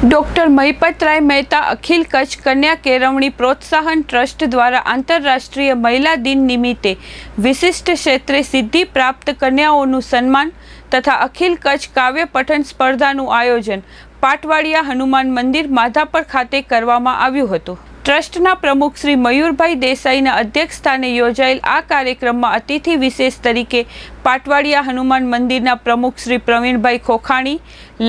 Doctor Mahipatray Mehta અખિલ કચ્છ કન્યા કેળવણી પ્રોત્સાહન ટ્રસ્ટ દ્વારા આંતરરાષ્ટ્રીય મહિલા દિન નિમિત્તે વિશિષ્ટ ક્ષેત્રે સિદ્ધિ પ્રાપ્ત કન્યાઓનું સન્માન તથા અખિલ કચ્છ કાવ્ય પઠન સ્પર્ધાનું આયોજન પાટવાડિયા હનુમાન મંદિર માધાપર ખાતે કરવામાં આવ્યું હતું. ટ્રસ્ટના પ્રમુખ શ્રી મયુરભાઈ દેસાઈના અધ્યક્ષસ્થાને યોજાયેલ આ કાર્યક્રમમાં અતિથિ વિશેષ તરીકે પાટવાડિયા હનુમાન મંદિરના પ્રમુખ શ્રી પ્રવીણભાઈ ખોખાણી,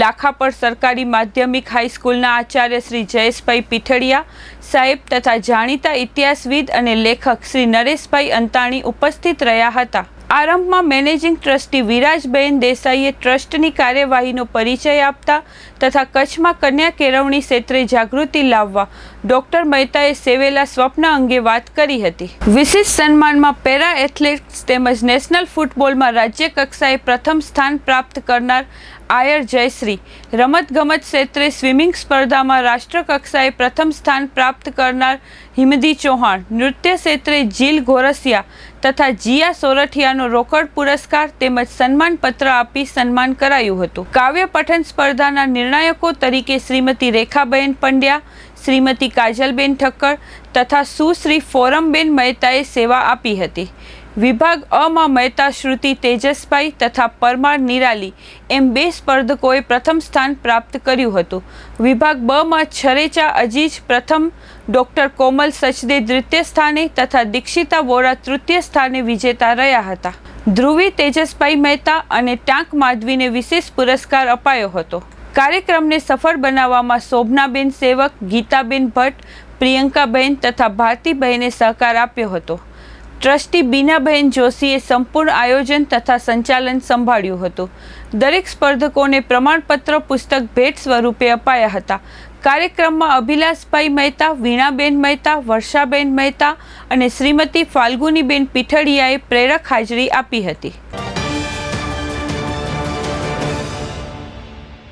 લાખાપર સરકારી માધ્યમિક હાઈસ્કૂલના આચાર્ય શ્રી જયેશભાઈ પીઠડિયા, સાહેબ તથા જાણીતા ઇતિહાસવિદ અને લેખક શ્રી નરેશભાઈ અંતાણી ઉપસ્થિત રહ્યા હતા. આરંભમાં મેનેજિંગ ટ્રસ્ટી વિરાજબેન દેસાઈએ ટ્રસ્ટની કાર્યવાહીનો પરિચય આપતા તથા કચ્છમાં કન્યા કેળવણી ક્ષેત્રે જાગૃતિ લાવવા ડોક્ટર મહેતાએ સેવેલા સ્વપ્ન અંગે વાત કરી હતી. વિશિષ્ટ સન્માનમાં પેરા એથ્લેટિક્સ તેમજ નેશનલ ફૂટબોલમાં રાજ્ય કક્ષાએ પ્રથમ સ્થાન પ્રાપ્ત કરનાર આયર જયશ્રી, રમતગમત ક્ષેત્રે સ્વિમિંગ સ્પર્ધામાં રાષ્ટ્રકક્ષાએ પ્રથમ સ્થાન પ્રાપ્ત કરનાર હિમદી ચૌહાણ, નૃત્ય ક્ષેત્રે જીલ ગોરસિયા તથા જીયા સોરઠિયાનો રોકડ પુરસ્કાર તેમજ સન્માનપત્ર આપી સન્માન કરાયું હતું. કાવ્ય પઠન સ્પર્ધાના નિર્ણાયકો તરીકે શ્રીમતી રેખાબેન પંડ્યા, શ્રીમતી કાજલબેન ઠક્કર તથા સુશ્રી ફોરમબેન મહેતાએ સેવા આપી હતી. વિભાગ અમાં મહેતા શ્રુતિ તેજસભાઈ તથા પરમાર નિરાલી એમ બે સ્પર્ધકોએ પ્રથમ સ્થાન પ્રાપ્ત કર્યું હતું. વિભાગ બમાં છરેચા અજીજ, પ્રથમ ડોક્ટર કોમલ સચદે દ્વિતીય સ્થાને તથા દીક્ષિતા વોરા તૃતીય સ્થાને વિજેતા રહ્યા હતા. ધ્રુવી તેજસભાઈ મહેતા અને ટાંક માધવીને વિશેષ પુરસ્કાર અપાયો હતો. કાર્યક્રમને સફળ બનાવવામાં શોભનાબેન સેવક, ગીતાબેન ભટ્ટ, પ્રિયંકાબેન તથા ભારતીબહેને સહકાર આપ્યો હતો. ટ્રસ્ટી બીનાબહેન જોશીએ સંપૂર્ણ આયોજન તથા સંચાલન સંભાળ્યું હતું. દરેક સ્પર્ધકોને પ્રમાણપત્ર, પુસ્તક, ભેટ સ્વરૂપે અપાયા હતા. કાર્યક્રમમાં અભિલાષભાઈ મહેતા, વીણાબેન મહેતા, વર્ષાબેન મહેતા અને શ્રીમતી ફાલ્ગુનીબેન પીઠડિયાએ પ્રેરક હાજરી આપી હતી.